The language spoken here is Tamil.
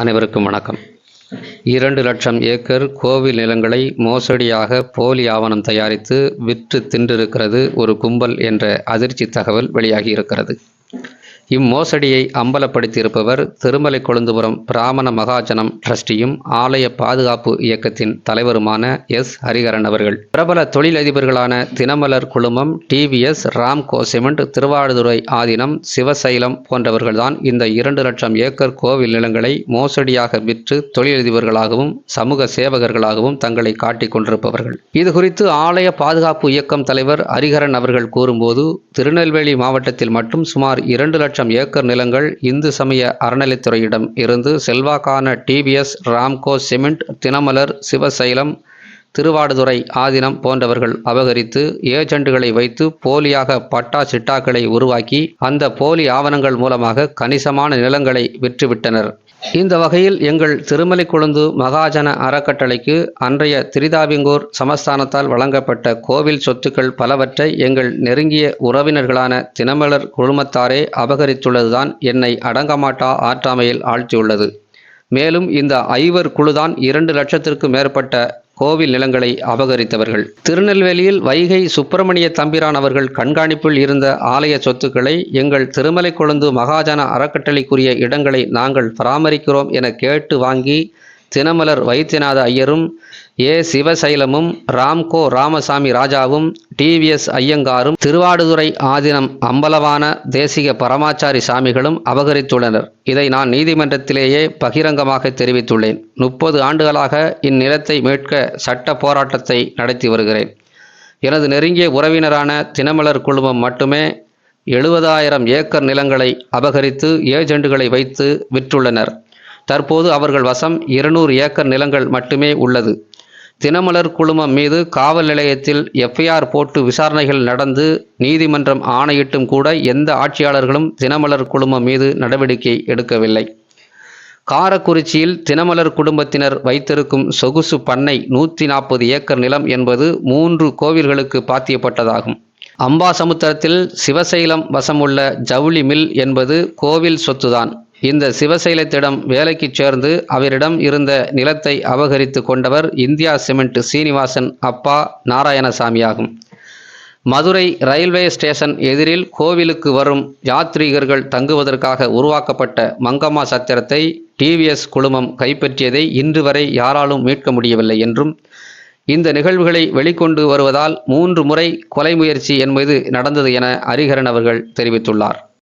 அனைவருக்கும் வணக்கம். இரண்டு லட்சம் ஏக்கர் கோவில் நிலங்களை மோசடியாக போலி ஆவணம் தயாரித்து விற்று தின்றிருக்கிறது ஒரு கும்பல் என்ற அதிர்ச்சி தகவல் வெளியாகி இருக்கிறது இம்மோசடியை அம்பலப்படுத்தியிருப்பவர் திருமலை கொழுந்துபுரம் பிராமண மகாஜனம் ட்ரஸ்டியும் ஆலய பாதுகாப்பு இயக்கத்தின் தலைவருமான எஸ். ஹரிஹரன் அவர்கள். பிரபல தொழிலதிபர்களான தினமலர் குழுமம் டிவிஎஸ் ராம்கோ சிமெண்ட் திருவாடுதுறை ஆதீனம் சிவசைலம் போன்றவர்கள்தான் இந்த இரண்டு லட்சம் ஏக்கர் கோவில் நிலங்களை மோசடியாக விற்று தொழிலதிபர்களாகவும் சமூக சேவகர்களாகவும் தங்களை காட்டிக் கொண்டிருப்பவர்கள். இது குறித்து ஆலய பாதுகாப்பு இயக்கம் தலைவர் ஹரிஹரன் அவர்கள் கூறும்போது திருநெல்வேலி மாவட்டத்தில் மட்டும் சுமார் இரண்டு லட்சம் ஏக்கர் நிலங்கள் இந்து சமய அறநிலைத்துறையிடம் இருந்து செல்வாக்கான டிவிஎஸ் ராம்கோ சிமெண்ட் தினமலர் சிவசைலம் திருவாடுதுறை ஆதீனம் போன்றவர்கள் அபகரித்து ஏஜெண்டுகளை வைத்து போலியாக பட்டா சிட்டாக்களை உருவாக்கி அந்த போலி ஆவணங்கள் மூலமாக கணிசமான நிலங்களை விற்றுவிட்டனர். இந்த வகையில் எங்கள் திருமலைக்குழுந்து மகாஜன அறக்கட்டளைக்கு அன்றைய திரிதாவிங்கூர் சமஸ்தானத்தால் வழங்கப்பட்ட கோவில் சொத்துக்கள் பலவற்றை எங்கள் நெருங்கிய உறவினர்களான தினமலர் குழுமத்தாரே அபகரித்துள்ளதுதான் என்னை அடங்கமாட்டா ஆற்றாமையில் ஆழ்த்தியுள்ளது. மேலும் இந்த ஐவர் குழுதான் இரண்டு லட்சத்திற்கும் மேற்பட்ட கோவில் நிலங்களை அபகரித்தவர்கள். திருநெல்வேலியில் வைகை சுப்பிரமணிய தம்பிரான் அவர்கள் கண்காணிப்பில் இருந்த ஆலய சொத்துக்களை எங்கள் திருமலை கொழுந்து மகாஜன அறக்கட்டளைக்குரிய இடங்களை நாங்கள் பராமரிக்கிறோம் என கேட்டு வாங்கி தினமலர் வைத்தியநாத ஐயரும் ஏ. சிவசைலமும் ராம்கோ ராமசாமி ராஜாவும் டிவிஎஸ் ஐயங்காரும் திருவாடுதுறை ஆதீனம் அம்பலவான தேசிக பரமாச்சாரி சாமிகளும் அபகரித்துள்ளனர். இதை நான் நீதிமன்றத்திலேயே பகிரங்கமாக தெரிவித்துள்ளேன். முப்பது ஆண்டுகளாக இந்நிலத்தை மீட்க சட்ட போராட்டத்தை நடத்தி வருகிறேன். எனது நெருங்கிய உறவினரான தினமலர் குழுமம் மட்டுமே எழுபதாயிரம் ஏக்கர் நிலங்களை அபகரித்து ஏஜெண்டுகளை வைத்து விற்றுள்ளனர். தற்போது அவர்கள் வசம் இருநூறு ஏக்கர் நிலங்கள் மட்டுமே உள்ளது. தினமலர் குழுமம் மீது காவல் நிலையத்தில் எஃப்ஐஆர் போட்டு விசாரணைகள் நடந்து நீதிமன்றம் ஆணையிட்டும் கூட எந்த ஆட்சியாளர்களும் தினமலர் குழுமம் மீது நடவடிக்கை எடுக்கவில்லை. காரக்குறிச்சியில் தினமலர் குடும்பத்தினர் வைத்திருக்கும் சொகுசு பண்ணை நூற்றி நாற்பது ஏக்கர் நிலம் என்பது மூன்று கோவில்களுக்கு பாத்தியப்பட்டதாகும். அம்பாசமுத்திரத்தில் சிவசைலம் வசமுள்ள ஜவுளி மில் என்பது கோவில் சொத்துதான். இந்த சிவசைலத்திடம் வேலைக்கு சேர்ந்து அவரிடம் இருந்த நிலத்தை அபகரித்து கொண்டவர் இந்தியா சிமெண்ட் சீனிவாசன் அப்பா நாராயணசாமி ஆகும். மதுரை ரயில்வே ஸ்டேஷன் எதிரில் கோவிலுக்கு வரும் யாத்ரீகர்கள் தங்குவதற்காக உருவாக்கப்பட்ட மங்கம்மா சத்திரத்தை டிவிஎஸ் குழுமம் கைப்பற்றியதை இன்று வரை யாராலும் மீட்க முடியவில்லை என்றும் இந்த நிகழ்வுகளை வெளிக்கொண்டு வருவதால் மூன்று முறை கொலை முயற்சி என்பது நடந்தது என ஹரிஹரன் அவர்கள் தெரிவித்துள்ளார்.